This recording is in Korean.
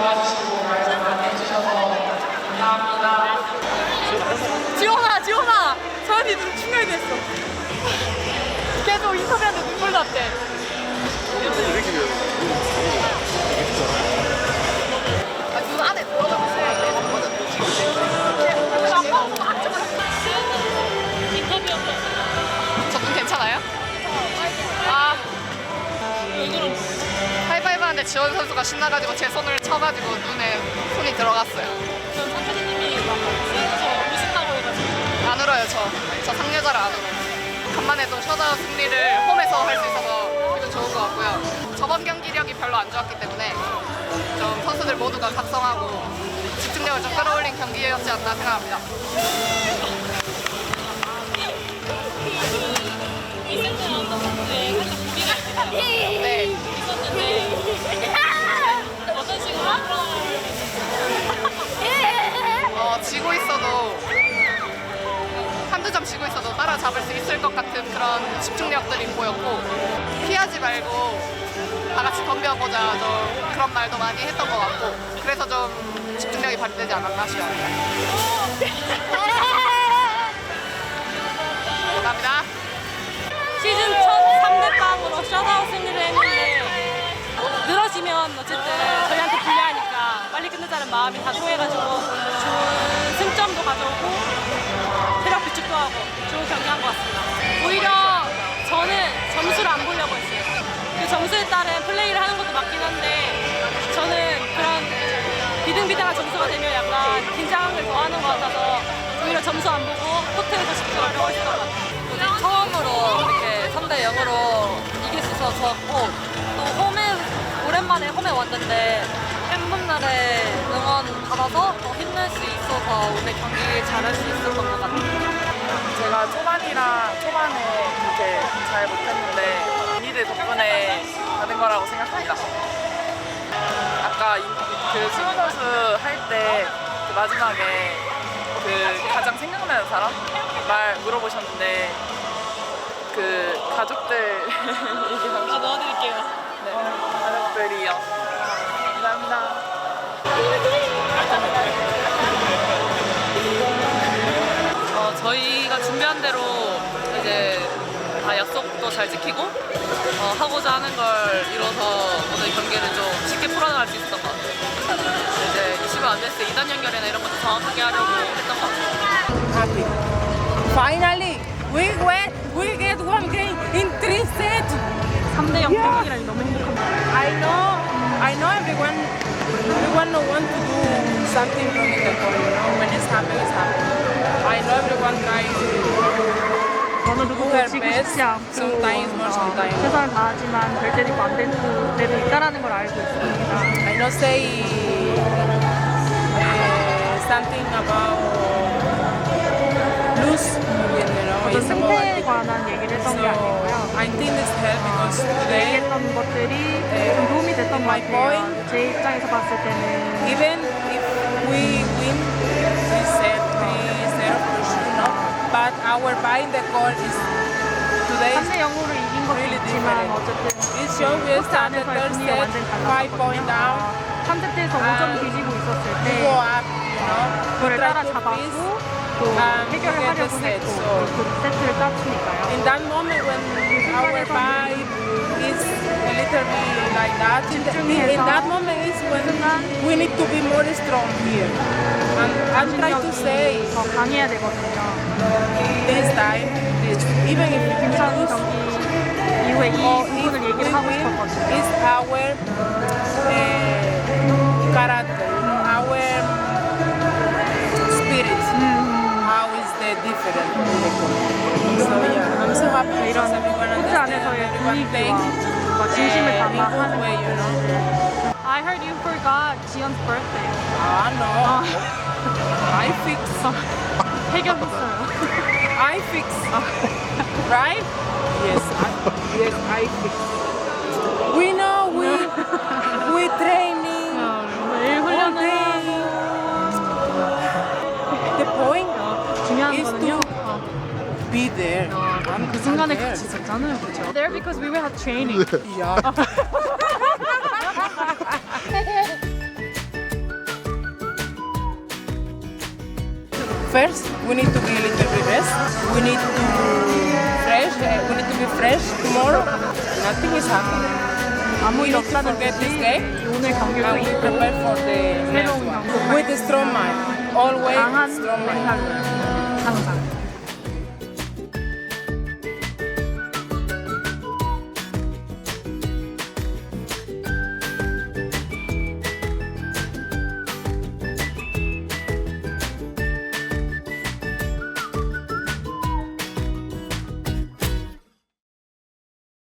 도와주시고 말씀 많이 해주셔서 감사합니다. 지원아, 지원아! 서연이 눈 충격이 됐어. 계속 인터뷰하는데 눈물 났대. 아, 눈 안에 들어가보세요. 저눈 하는데 지원 선수가 신나가지고 제 손을 쳐가지고 눈에 손이 들어갔어요. 안 울어요 저. 저 상여자를 안 울어요. 간만에 또 셔터 승리를 홈에서 할 수 있어서 기분 좋은 것 같고요. 저번 경기력이 별로 안 좋았기 때문에 좀 선수들 모두가 각성하고 집중력을 좀 끌어올린 경기였지 않나 생각합니다. 네. 말고 다 같이 덤벼보자 좀 그런 말도 많이 했던 것 같고 그래서 좀 집중력이 발휘되지 않았나 싶어요. 감사합니다. 시즌 첫 3대 빵으로 셧아웃 승리를 했는데 늘어지면 어쨌든 저희한테 불리하니까 빨리 끝내자는 마음이 다 통해가지고 점수 안 보고 호텔에서 집중하려고 했던 것. 처음으로 이렇게 3대 0으로 이길 수 있어서 좋았고 또 홈에 오랜만에 홈에 왔는데 팬분들의 응원 받아서 더 힘낼 수 있어서 오늘 경기 잘할 수 있었던 것 같아요. 제가 초반이라 초반에 그렇게 잘 못했는데 언니들 덕분에 받은 거라고 생각합니다. 아까 이- 그 승호 선수 할때그 마지막에 그 가장 생각나는 사람 말 물어보셨는데 그 가족들 얘기하고 아, 넣어드릴게요. 네, 가족들이요. 감사합니다. 어, 저희가 준비한 대로 이제 다 약속도 잘 지키고 어, 하고자 하는 걸 이뤄서 오늘 경기를 좀 안 됐을 때 2단 연결이나 이런 것도 정확하게 하려고 했던 것 같아요. Finally, we get we get one game in three sets. 3대 0 패기라니 너무 행복합니다. I know, I know everyone, everyone want to do something wrong in the court. You know, when it's happening, it's happening. I know everyone tries 어느 to do 누구 their 지고 best. 싶지 않고 어. 최선을 다하지만 될 때도 있고 안 될 때도 있다라는 걸 알고 있습니다. I know say uh, something about lose. You know, 어떤 it's 승패에 about. 관한 얘기를 했던 게 So 아니고요. I think this helped because today. 얘기했던 것들이 좀 도움이 됐던 것 My 같아요. point. 제 입장에서 봤을 때는 even if we win we set we set for sure no but our buy in the court is today 3대 0으로 이긴 것도 really 있지만 different. 어쨌든 it shows we 코트 started 안에서의 third 분위기가 set 완전 five point 달랐거든요. down 3세트에서 5점 아, 뒤지고 있었을 때 go up you know we 그거를 try to 따라잡았고 fix 또 and 해결을 get the 하려고 set 했고 so 그 세트를 땄으니까요. in that moment when our buy is a little bit like that in, the, in that moment is when we need to be more strong here and I'm trying to say 더 강해야 되거든요. this time, this, even if we 김선 lose, 경기 이후에 이 or if 부분을 we 얘기를 하고 win, 싶었거든요. is our uh, character, So yeah, I'm so happy because everyone 코트 understands, 안에서의 everyone 분위기와 playing 뭔가 진심을 uh, in 담아 good 하는 way, you know. I heard you forgot 지연's birthday. Ah no, I fix, 해결했어요. I fix, right? Yes, I, yes, I fix. We know we we training. 매일 all 훈련을 day. The point 중요한 is 거는요. to be there. 나는 그 순간에 같이 있었잖아요, 그죠? There because we had training. Yeah. First, we need to be a little bit rest. We need to fresh. Eh, we need to be fresh tomorrow. Nothing is happening. 아무 일 없다는 게 오늘 경기도 And we 있고 prepare for the 새로운 next one. With a strong mind. Always strong mind. 항상